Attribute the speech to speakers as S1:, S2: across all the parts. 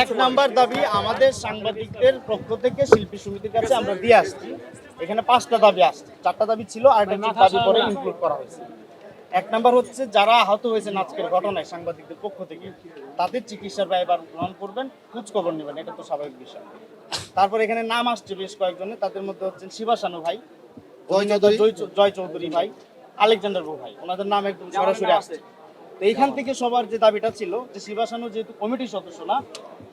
S1: এক নাম্বার দাবি আমাদের সাংবাদিকদের পক্ষ থেকে শিল্পী সমিতির কাছে আমরা দিয়ে আসছি। এখানে পাঁচটা দাবি আসছে। চারটা দাবি ছিল আর একটা দাবি পরে ইনক্লুড করা হয়েছে। এক নাম্বার হচ্ছে যারা আহত হয়েছেন আজকের ঘটনায় সাংবাদিকদের পক্ষ থেকে তাদের চিকিৎসার ব্যয়ভার গ্রহণ করবেন খোঁজ খবর নেবেন এটা তো স্বাভাবিক বিষয়। তারপর এখানে নাম আসছে বেশ কয়েকজনের তাদের মধ্যে হচ্ছেন শিবাসানু ভাই
S2: জয় চৌধুরী।
S1: জয় চৌধুরী ভাই আলেকজান্ডার বউ ভাই ওনাদের নাম একদম সরাসরি আসছে। তো এইখান থেকে সবার যে দাবিটা ছিল যে শিবাসানু যেহেতু কমিটির সদস্য না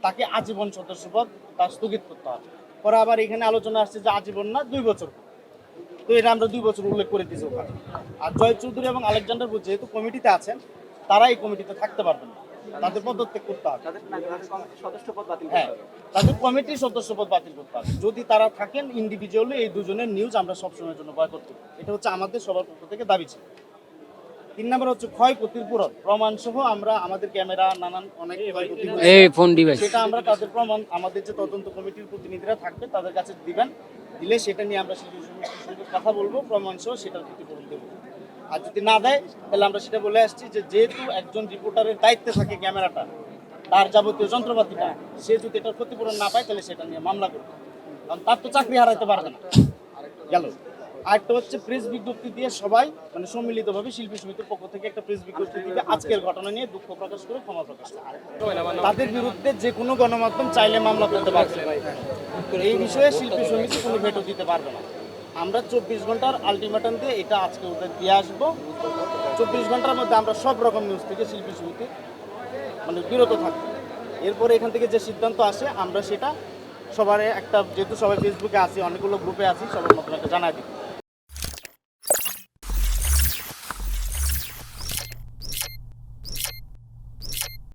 S1: তাকে আজীবন সদস্যপদ তার স্থগিত করতে হবে। পরে আবার এখানে আলোচনা আসছে যে আজীবন না দুই বছর তো এটা আমরা দুই বছর উল্লেখ করে দিয়েছি ওখানে। আর জয় চৌধুরী এবং আলেকজান্ডার বউ যেহেতু কমিটিতে আছেন তারা এই কমিটিতে থাকতে পারবেন না। তাদের পদত্যাগ করতে হবে। হ্যাঁ তাদের কমিটির সদস্যপদ বাতিল করতে হবে। যদি তারা থাকেন ইন্ডিভিজুয়ালি এই দুজনের নিউজ আমরা সবসময়ের জন্য বয় করতে এটা হচ্ছে আমাদের সবার পক্ষ থেকে দাবি ছিল। তিন নম্বর হচ্ছে ক্ষয়ক্ষতির পূরণ। প্রমাণ সহ আমরা আমাদের ক্যামেরা নানান অনেক ক্ষয়ক্ষতি
S3: এই ফোন ডিভাইস
S1: সেটা আমরা তাদের প্রমাণ আমাদের যে তদন্ত কমিটির প্রতিনিধিরা থাকবে তাদের কাছে দিবেন। দিলে সেটা নিয়ে আমরা সমিতির সঙ্গে কথা বলব প্রমাণ সহ সেটার ক্ষতিপূরণ দেবো। আর যদি না দেয় তাহলে আমরা সেটা বলে আসছি যে যেহেতু একজন রিপোর্টারের দায়িত্বে থাকে ক্যামেরাটা তার যাবতীয় যন্ত্রপাতিটা সে যদি এটার ক্ষতিপূরণ না পায় তাহলে সেটা নিয়ে মামলা করবে। কারণ তার তো চাকরি হারাইতে পারবে না। গেল। আরেকটা হচ্ছে প্রেস বিজ্ঞপ্তি দিয়ে সবাই মানে সম্মিলিতভাবে শিল্পী সমিতির পক্ষ থেকে একটা প্রেস বিজ্ঞপ্তি দিবে আজকের ঘটনা নিয়ে দুঃখ প্রকাশ করে ক্ষমা প্রকাশ করে। তাদের বিরুদ্ধে যে কোনো গণমাধ্যম চাইলে মামলা করতে পারবে। এই বিষয়ে শিল্পী সমিতি কোনো ভেটো দিতে পারবে না। আমরা চব্বিশ ঘণ্টার আলটিমেটাম দিয়ে এটা আজকে ওদের দিয়ে আসব। চব্বিশ ঘণ্টার মধ্যে আমরা সব রকম নিউজ থেকে শিল্পী সমিতি মানে বিরত থাকব। এরপরে এখান থেকে যে সিদ্ধান্ত আসে, আমরা সেটা সবার একটা, যেহেতু সবাই ফেসবুকে আছি, অনেকগুলো গ্রুপে আছি, সবার মতন একটা জানাই দিই